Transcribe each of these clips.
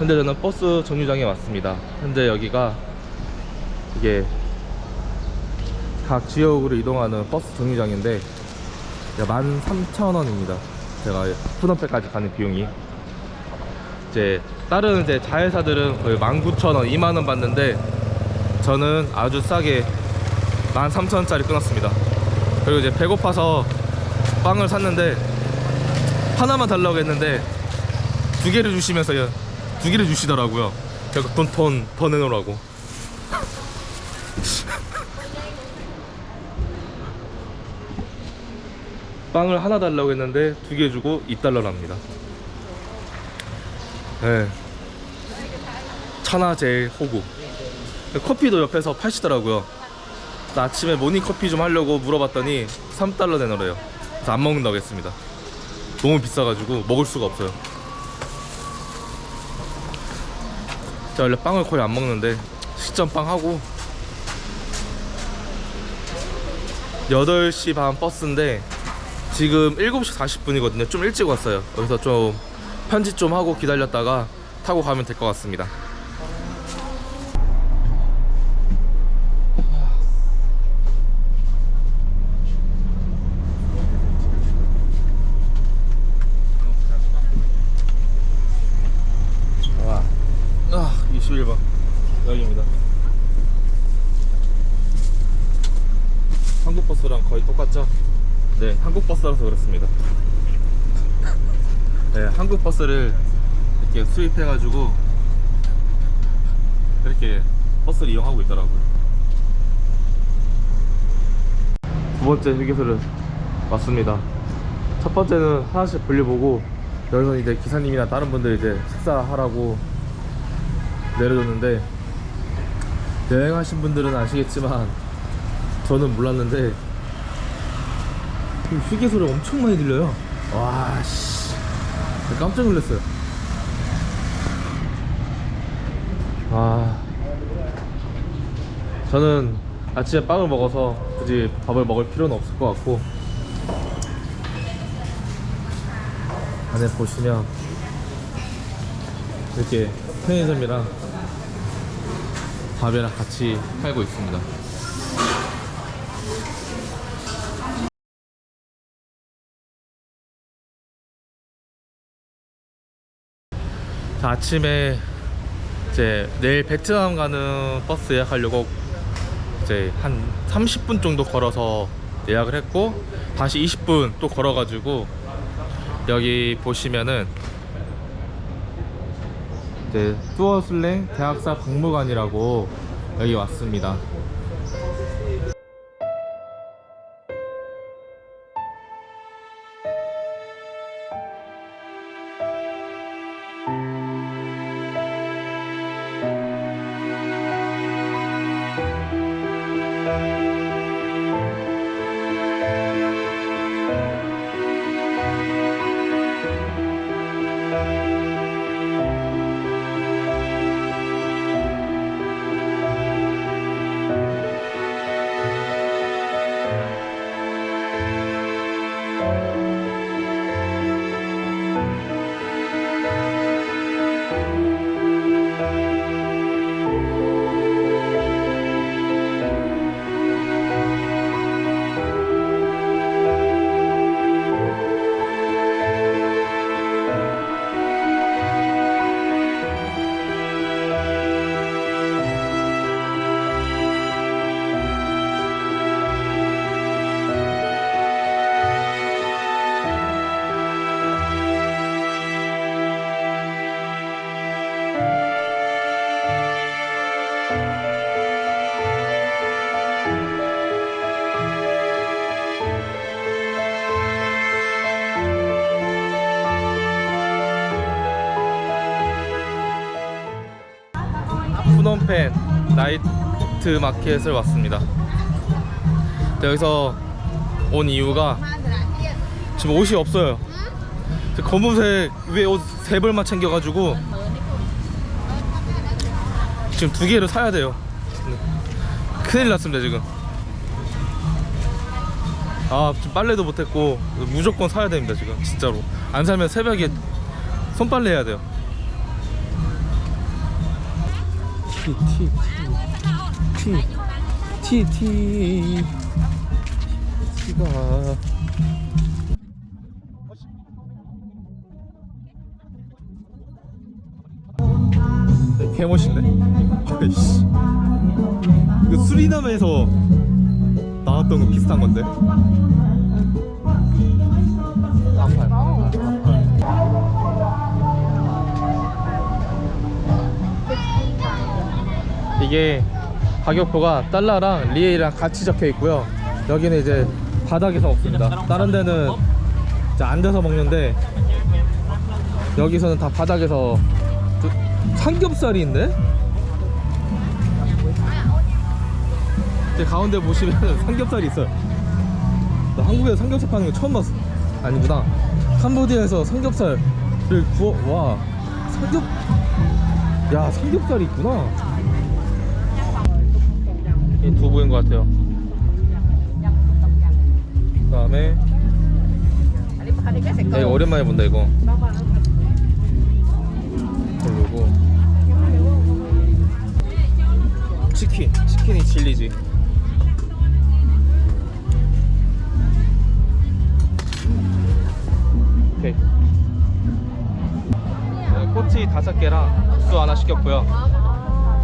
현재 저는 버스 정류장에 왔습니다. 현재 여기가 이게 각 지역으로 이동하는 버스 정류장인데 13,000원입니다. 제가 푸덤페까지 가는 비용이 이제 다른 이제 자회사들은 거의 19,000원, 2만원 받는데 저는 아주 싸게 13,000원짜리 끊었습니다. 그리고 이제 배고파서 빵을 샀는데 하나만 달라고 했는데 두 개를 주시면서 두 개를 주시더라고요. 그래서 돈, 돈, 더 내놓으라고. 빵을 하나 달라고 했는데 두 개 주고 2달러랍니다. 네. 천하제일 호구. 커피도 옆에서 파시더라고요. 나 아침에 모닝 커피 좀 하려고 물어봤더니 3달러 내놓으래요. 그래서 안 먹는다고 했습니다. 너무 비싸가지고 먹을 수가 없어요. 제가 원래 빵을 거의 안 먹는데 식전빵 하고 8시 반 버스인데 지금 7시 40분이거든요. 좀 일찍 왔어요. 여기서 좀 편집 좀 하고 기다렸다가 타고 가면 될 것 같습니다. 1번. 여기입니다. 한국버스랑 거의 똑같죠? 네 한국버스라서 그렇습니다. 네 한국버스를 이렇게 수입해 가지고 이렇게 버스를 이용하고 있더라고요. 두 번째 휴게소를 왔습니다. 첫 번째는 하나씩 불려보고 여기서 이제 기사님이나 다른 분들 이제 식사하라고 내려줬는데 여행하신 분들은 아시겠지만 저는 몰랐는데 이 휴게소를 엄청 많이 들려요. 와, 씨. 깜짝 놀랐어요. 아. 저는 아침에 빵을 먹어서 굳이 밥을 먹을 필요는 없을 것 같고. 안에 보시면 이렇게 편의점이랑 밥이랑 같이 팔고 있습니다. 자, 아침에 이제 내일 베트남 가는 버스 예약하려고 이제 한 30분 정도 걸어서 예약을 했고 다시 20분 또 걸어가지고 여기 보시면은 이제 뚜어슬랭 대학사 박물관이라고 여기 왔습니다. 푸놈펜 나이트 마켓을 왔습니다. 네, 여기서 온 이유가 지금 옷이 없어요. 저 검은색 위에 옷 세 벌만 챙겨가지고 지금 두 개를 사야 돼요. 큰일 났습니다 지금. 아 지금 빨래도 못했고 무조건 사야 됩니다 지금 진짜로. 안 사면 새벽에 손빨래 해야 돼요. T T T T T가 네, 개멋있네 아이씨 이거 수리남에서 나왔던 거 비슷한 건데 이게 가격표가 달러랑 리에이랑 같이 적혀 있고요. 여기는 이제 바닥에서 먹습니다. 다른 데는 이제 앉아서 먹는데 여기서는 다 바닥에서 저- 삼겹살이 있네? 제 가운데 보시면 삼겹살이 있어요. 나 한국에서 삼겹살 파는 거 처음 봤어. 아니구나. 캄보디아에서 삼겹살을 구워 와 삼겹 야 삼겹살이 있구나. 이 두부인 것 같아요. 그 다음에 야, 이거 오랜만에 본다 이거. 그리고 치킨, 치킨이 진리지. 오케이. 네, 꼬치 다섯 개랑 국수 하나 시켰고요.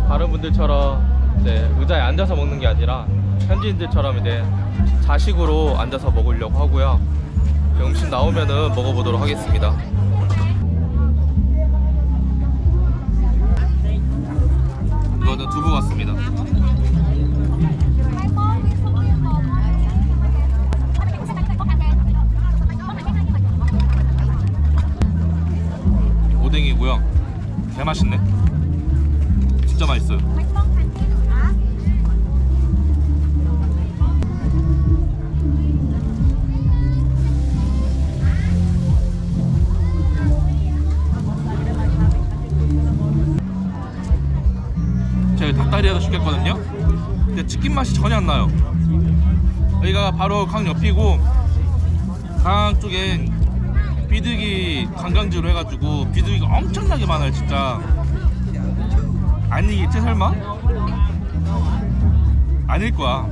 다른 분들처럼 이제 의자에 앉아서 먹는 게 아니라 현지인들처럼 이제 자식으로 앉아서 먹으려고 하고요. 음식 나오면은 먹어보도록 하겠습니다. 이거는 두부 같습니다. 오뎅이고요. 개 맛있네. 진짜 맛있어요. 닭다리 하나 시켰거든요. 근데 치킨 맛이 전혀 안 나요. 여기가 바로 강 옆이고 강 쪽엔 비둘기 관광지로 해가지고 비둘기가 엄청나게 많아요 진짜 아니겠지 설마? 아닐 거야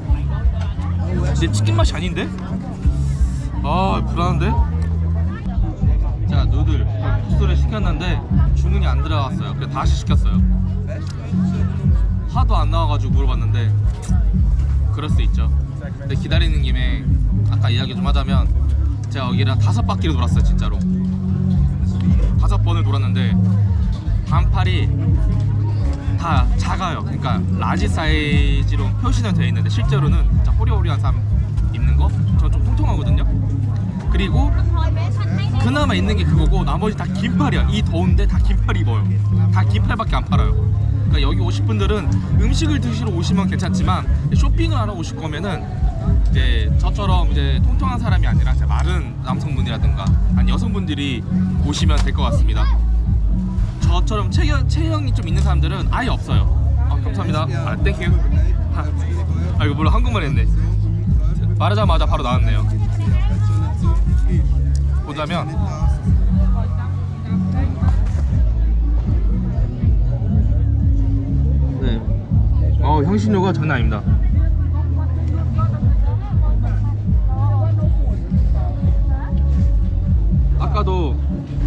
근데 치킨 맛이 아닌데? 아 불안한데? 자 누들 국수를 시켰는데 주문이 안 들어갔어요 그래서 다시 시켰어요 하도 안 나와가지고 물어봤는데 그럴 수 있죠. 근데 기다리는 김에 아까 이야기 좀 하자면 제가 여기를 다섯 바퀴를 돌았어요 진짜로. 다섯 번을 돌았는데 반팔이 다 작아요. 그러니까 라지 사이즈로 표시는 되어 있는데 실제로는 진짜 호리호리한 사람 입는 거? 저는 좀 통통하거든요. 그리고 그나마 있는 게 그거고 나머지 다 긴팔이야. 이 더운데 다 긴팔 입어요. 다 긴팔밖에 안 팔아요 그러니까 여기 오실 분들은 음식을 드시러 오시면 괜찮지만 쇼핑을 하러 오실 거면은 이제 저처럼 이제 통통한 사람이 아니라 이제 마른 남성분이라든가 아니 여성분들이 오시면 될 것 같습니다. 저처럼 체형, 체형이 좀 있는 사람들은 아예 없어요. 아, 감사합니다. 아, 땡큐. 아, 아, 이거 물론 한국말 했네. 말하자마자 바로 나왔네요. 보자면 어, 향신료가 장난 아닙니다. 아까도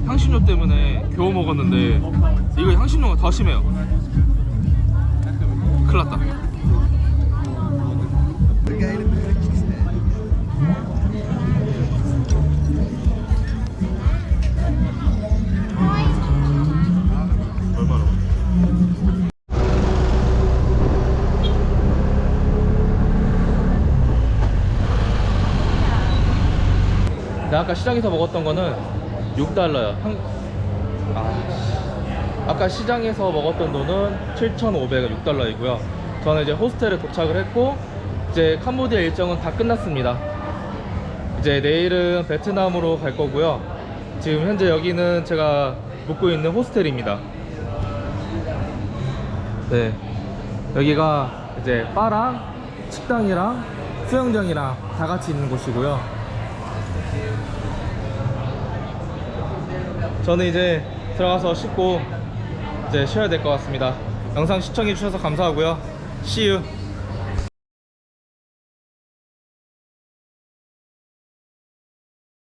향신료 때문에 겨우 먹었는데 이거 향신료가 더 심해요. 큰일 났다. 아까 시장에서 먹었던 거는 6달러야. 한... 아, 씨. 아까 시장에서 먹었던 돈은 7,500원 6달러이고요. 저는 이제 호스텔에 도착을 했고 이제 캄보디아 일정은 다 끝났습니다. 이제 내일은 베트남으로 갈 거고요. 지금 현재 여기는 제가 묵고 있는 호스텔입니다. 네. 여기가 이제 바랑 식당이랑 수영장이랑 다 같이 있는 곳이고요. 저는 이제 들어가서 씻고 이제 쉬어야 될 것 같습니다. 영상 시청해 주셔서 감사하고요. See you.